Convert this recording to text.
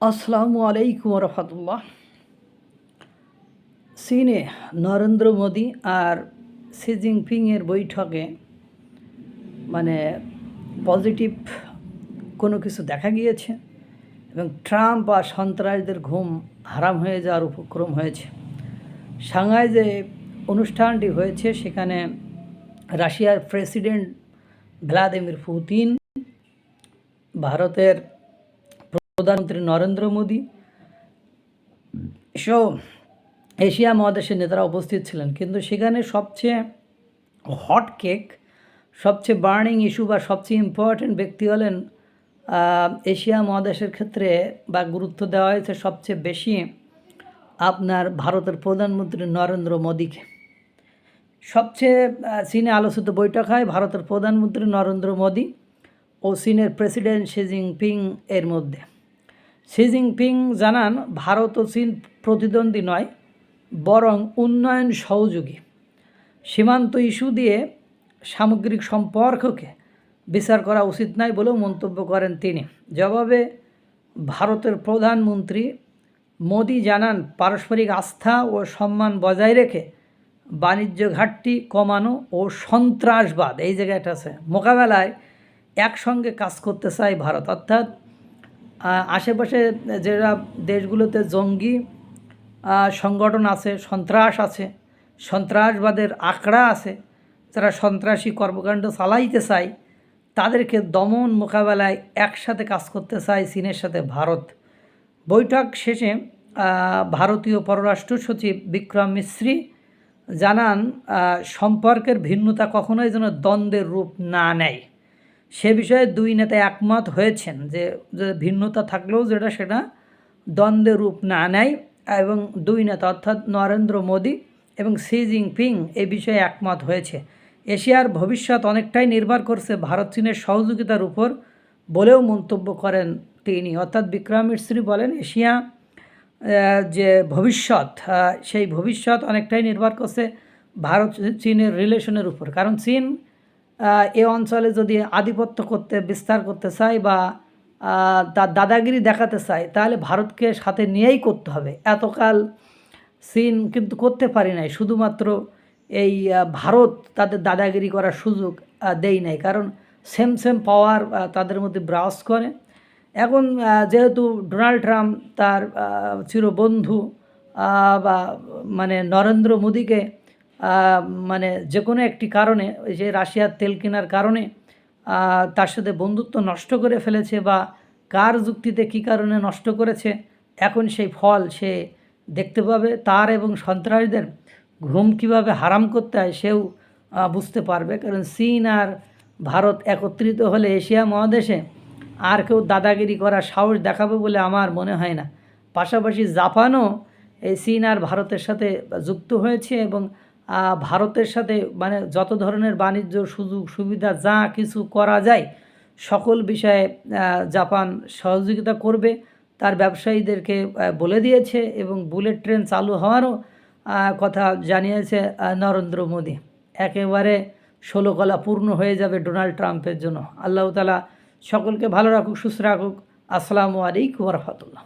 আসসালামু আলাইকুম রহমতুল্লাহ চীনে নরেন্দ্র মোদী আর শি জিনপিংয়ের বৈঠকে মানে পজিটিভ কোনো কিছু দেখা গিয়েছে এবং ট্রাম্প আর সন্ত্রাসীদের ঘুম হারাম হয়ে যাওয়ার উপক্রম হয়েছে। সাংহাই যে অনুষ্ঠানটি হয়েছে সেখানে রাশিয়ার প্রেসিডেন্ট ভ্লাদিমির পুতিন, ভারতের প্রধানমন্ত্রী নরেন্দ্র মোদী। সহ এশিয়া মহাদেশের নেতারা উপস্থিত ছিলেন, কিন্তু সেখানে সবচেয়ে হট কেক সবচেয়ে বার্নিং ইস্যু বা সবচেয়ে ইম্পর্ট্যান্ট ব্যক্তি হলেন এশিয়া মহাদেশের ক্ষেত্রে বা গুরুত্ব দেওয়া হয়েছে সবচেয়ে বেশি আপনার ভারতের প্রধানমন্ত্রী নরেন্দ্র মোদীকে। সবচেয়ে চীনে আলোচিত বৈঠক হয় ভারতের প্রধানমন্ত্রী নরেন্দ্র মোদী ও চীনের প্রেসিডেন্ট শি জিনপিং এর মধ্যে। শি জিনপিং জানান, ভারত ও চীন প্রতিদ্বন্দ্বী নয়, বরং উন্নয়ন সহযোগী। সীমান্ত ইস্যু দিয়ে সামগ্রিক সম্পর্ককে বিচার করা উচিত নয় বলেও মন্তব্য করেন তিনি। জবাবে ভারতের প্রধানমন্ত্রী মোদি জানান, পারস্পরিক আস্থা ও সম্মান বজায় রেখে বাণিজ্য ঘাটতি কমানো ও সন্ত্রাসবাদ, এই জায়গাটা আছে, মোকাবেলায় একসঙ্গে কাজ করতে চায় ভারত। অর্থাৎ আশেপাশে যেটা দেশগুলোতে জঙ্গি সংগঠন আছে, সন্ত্রাস আছে, সন্ত্রাসবাদের আঁকড়া আছে, যারা সন্ত্রাসী কর্মকাণ্ড চালাইতে চায়, তাদেরকে দমন মোকাবেলায় একসাথে কাজ করতে চায় চীনের সাথে ভারত। বৈঠক শেষে ভারতীয় পররাষ্ট্র সচিব বিক্রম মিশ্রি জানান সম্পর্কের ভিন্নতা কখনোই যেন দ্বন্দ্বের রূপ না নেয়। সে বিষয়ে দুই নেতা একমত হয়েছেন যে ভিন্নতা থাকলেও যেটা সেটা দ্বন্দ্বের রূপ না নেয় এবং দুই নেতা, অর্থাৎ নরেন্দ্র মোদী এবং শি জিনপিং এ বিষয়ে একমত হয়েছে। এশিয়ার ভবিষ্যৎ অনেকটাই নির্ভর করছে ভারত চীনের সহযোগিতার উপর বলেও মন্তব্য করেন তিনি। অর্থাৎ বিক্রম মিশ্রী বলেন, এশিয়া যে ভবিষ্যৎ সেই ভবিষ্যৎ অনেকটাই নির্ভর করছে ভারত চীনের রিলেশনের উপর। কারণ চীন এ অঞ্চলে যদি আধিপত্য করতে, বিস্তার করতে চায় বা তার দাদাগিরি দেখাতে চায়, তাহলে ভারতকে সাথে নিয়েই করতে হবে। এতকাল চীন কিন্তু করতে পারি নাই, শুধুমাত্র এই ভারত তাদের দাদাগিরি করার সুযোগ দেই নাই। কারণ সেম সেম পাওয়ার তাদের মধ্যে ব্রাস করে। এখন যেহেতু ডোনাল্ড ট্রাম্প তার চিরবন্ধু বা মানে নরেন্দ্র মোদীকে মানে যে কোনো একটি কারণে, ওই যে রাশিয়ার তেল কেনার কারণে তার সাথে বন্ধুত্ব নষ্ট করে ফেলেছে বা কার যুক্তিতে কী কারণে নষ্ট করেছে, এখন সেই ফল সে দেখতে পাবে, তার এবং সন্ত্রাসীদের ঘুম কীভাবে হারাম করতে হয় সেও বুঝতে পারবে। কারণ চীন আর ভারত একত্রিত হলে এশিয়া মহাদেশে আর কেউ দাদাগিরি করার সাহস দেখাবে বলে আমার মনে হয় না। পাশাপাশি জাপানও এই চীন আর ভারতের সাথে যুক্ত হয়েছে এবং ভারতের সাথে মানে যত ধরনের বাণিজ্য সুযোগ সুবিধা যা কিছু করা যায়, সকল বিষয়ে জাপান সহযোগিতা করবে। তার ব্যবসায়ীদেরকে বলে দিয়েছে এবং বুলেট ট্রেন চালু হওয়ারও কথা জানিয়েছে নরেন্দ্র মোদী। একেবারে ষোলো কলা পূর্ণ হয়ে যাবে ডোনাল্ড ট্রাম্পের জন্য। আল্লাহ তালা সকলকে ভালো রাখুক, সুস্থ রাখুক। আসসালামু আলাইকুম রহমতুল্লাহ।